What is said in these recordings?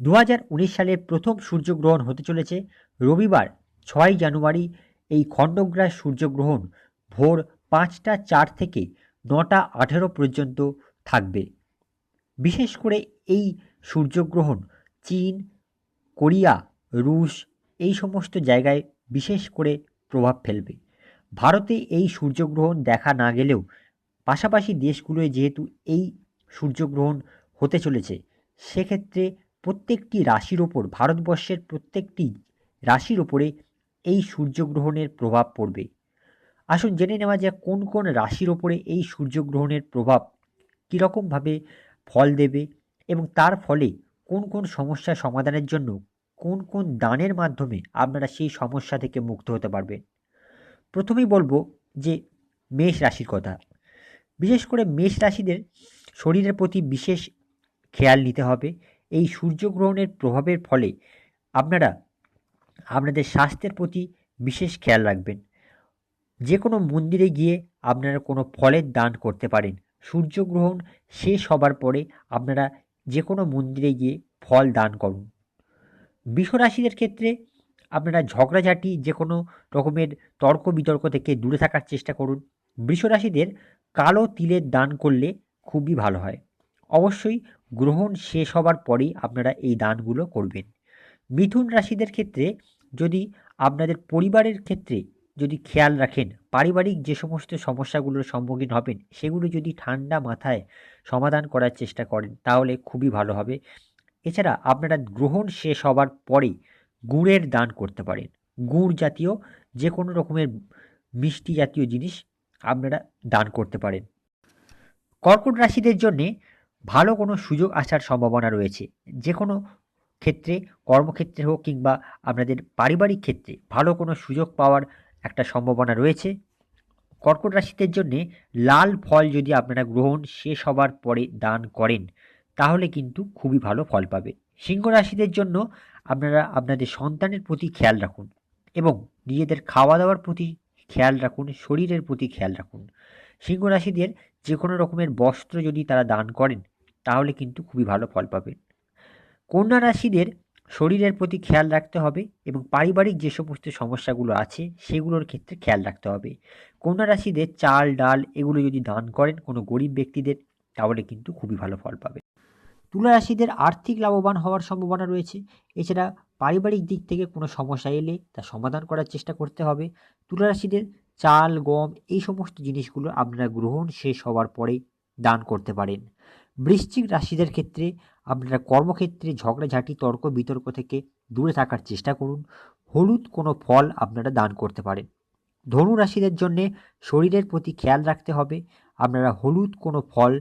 দু হাজার উনিশ সালের প্রথম সূর্যগ্রহণ হতে চলেছে। রবিবার ছয় জানুয়ারি এই খণ্ডগ্রাস সূর্যগ্রহণ ভোর পাঁচটা চার থেকে নটা আঠেরো পর্যন্ত থাকবে। বিশেষ করে এই সূর্যগ্রহণ চীন, কোরিয়া, রুশ এই সমস্ত জায়গায় বিশেষ করে প্রভাব ফেলবে। ভারতে এই সূর্যগ্রহণ দেখা না গেলেও পাশাপাশি দেশগুলোয় যেহেতু এই সূর্যগ্রহণ হতে চলেছে, সেক্ষেত্রে প্রত্যেকটি রাশির ওপর, ভারতবর্ষের প্রত্যেকটি রাশির ওপরে এই সূর্যগ্রহণের প্রভাব পড়বে। আসুন জেনে নেওয়া যাক কোন কোন রাশির ওপরে এই সূর্যগ্রহণের প্রভাব কীরকমভাবে ফল দেবে এবং তার ফলে কোন কোন সমস্যার সমাধানের জন্য কোন কোন দানের মাধ্যমে আপনারা সেই সমস্যা থেকে মুক্ত হতে পারবেন। প্রথমেই বলব যে মেষ রাশির কথা। বিশেষ করে মেষ রাশিদের শরীরের প্রতি বিশেষ খেয়াল নিতে হবে এই সূর্যগ্রহণের প্রভাবের ফলে আপনারা আপনাদের স্বাস্থ্যের প্রতি বিশেষ খেয়াল রাখবেন। যে কোনো মন্দিরে গিয়ে আপনারা কোনো ফলের দান করতে পারেন। সূর্যগ্রহণ শেষ হবার পরে আপনারা যে কোনো মন্দিরে গিয়ে ফল দান করুন। বিশ্বরাশিদের ক্ষেত্রে আপনারা ঝগড়াঝাটি যে কোনো রকমের তর্ক বিতর্ক থেকে দূরে থাকার চেষ্টা করুন। বৃষরাশিদের কালো তিলের দান করলে খুবই ভালো হয়। অবশ্যই গ্রহণ শেষ হবার পরেই আপনারা এই দানগুলো করবেন। মিথুন রাশিদের ক্ষেত্রে যদি আপনাদের পরিবারের ক্ষেত্রে যদি খেয়াল রাখেন, পারিবারিক যে সমস্ত সমস্যাগুলোর সম্মুখীন হবেন, সেগুলো যদি ঠান্ডা মাথায় সমাধান করার চেষ্টা করেন, তাহলে খুবই ভালো হবে। এছাড়া আপনারা গ্রহণ শেষ হবার পরে গুড়ের দান করতে পারেন। গুড় জাতীয় যে কোনো রকমের মিষ্টি জাতীয় জিনিস আপনারা দান করতে পারেন। কর্কট রাশিদের জন্যে ভালো কোনো সুযোগ আসার সম্ভাবনা রয়েছে। যে কোনো ক্ষেত্রে, কর্মক্ষেত্রে হোক কিংবা আপনাদের পারিবারিক ক্ষেত্রে ভালো কোনো সুযোগ পাওয়ার একটা সম্ভাবনা রয়েছে। কর্কট রাশিদের জন্যে লাল ফল যদি আপনারা গ্রহণ শেষ হবার পরে দান করেন, তাহলে কিন্তু খুবই ভালো ফল পাবে। সিংহ রাশিদের জন্য আপনারা আপনাদের সন্তানের প্রতি খেয়াল রাখুন এবং নিজেদের খাওয়া দাওয়ার প্রতি খেয়াল রাখুন, শরীরের প্রতি খেয়াল রাখুন। সিংহ রাশিদের যে কোনো রকমের বস্ত্র যদি তারা দান করেন তাহলে কিন্তু খুবই ভালো ফল পাবেন। কন্যা রাশিদের শরীরের প্রতি খেয়াল রাখতে হবে এবং পারিবারিক যে সমস্ত সমস্যাগুলো আছে সেগুলোর ক্ষেত্রে খেয়াল রাখতে হবে। কন্যা রাশিদের চাল, ডাল এগুলো যদি দান করেন কোনো গরিব ব্যক্তিদের তাহলে কিন্তু খুবই ভালো ফল পাবে তুলা রাশিদের আর্থিক লাভবান হওয়ার সম্ভাবনা রয়েছে। এছাড়া পারিবারিক দিক থেকে কোনো সমস্যা এলে তা সমাধান করার চেষ্টা করতে হবে। তুলা রাশিদের চাল, গম এই সমস্ত জিনিসগুলো আপনারা গ্রহণ শেষ হওয়ার পরে দান করতে পারেন। বৃশ্চিক রাশিদের ক্ষেত্রে আপনারা কর্মক্ষেত্রে ঝগড়াঝাটি, তর্ক বিতর্ক থেকে দূরে থাকার চেষ্টা করুন। হলুদ কোনো ফল আপনারা দান করতে পারেন। ধনু রাশিদের জন্যে শরীরের প্রতি খেয়াল রাখতে হবে। আপনারা হলুদ কোনো ফল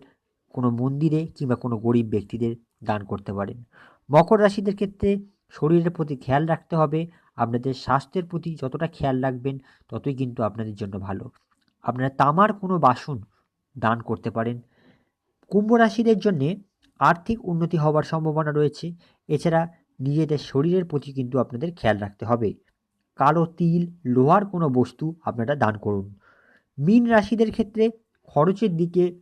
কোনো মন্দিরে কিংবা কোনো গরিব ব্যক্তিদের দান করতে পারেন। মকর রাশিদের ক্ষেত্রে শরীরের প্রতি খেয়াল রাখতে হবে। আপনাদের স্বাস্থ্যের প্রতি যতটা খেয়াল রাখবেন, ততই কিন্তু আপনাদের জন্য ভালো। আপনারা তামার কোনো বাসন দান করতে পারেন। কুম্ভ রাশিদের জন্যে আর্থিক উন্নতি হওয়ার সম্ভাবনা রয়েছে। এছাড়া নিজেদের শরীরের প্রতি কিন্তু আপনাদের খেয়াল রাখতে হবে। কালো তিল, লোহার কোনো বস্তু আপনারা দান করুন। মীন রাশিদের ক্ষেত্রে খরচের দিকে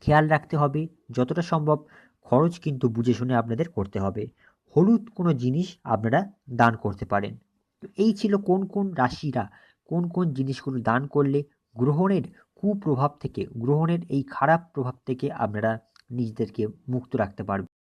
খেয়াল রাখতে হবে। যতটা সম্ভব খরচ কিন্তু বুঝে শুনে আপনাদের করতে হবে। হলুদ কোনো জিনিস আপনারা দান করতে পারেন। তো এই ছিল কোন কোন রাশিরা কোন কোন জিনিসগুলো দান করলে গ্রহণের কুপ্রভাব থেকে গ্রহণের এই খারাপ প্রভাব থেকে আপনারা নিজেদেরকে মুক্ত রাখতে পারবেন।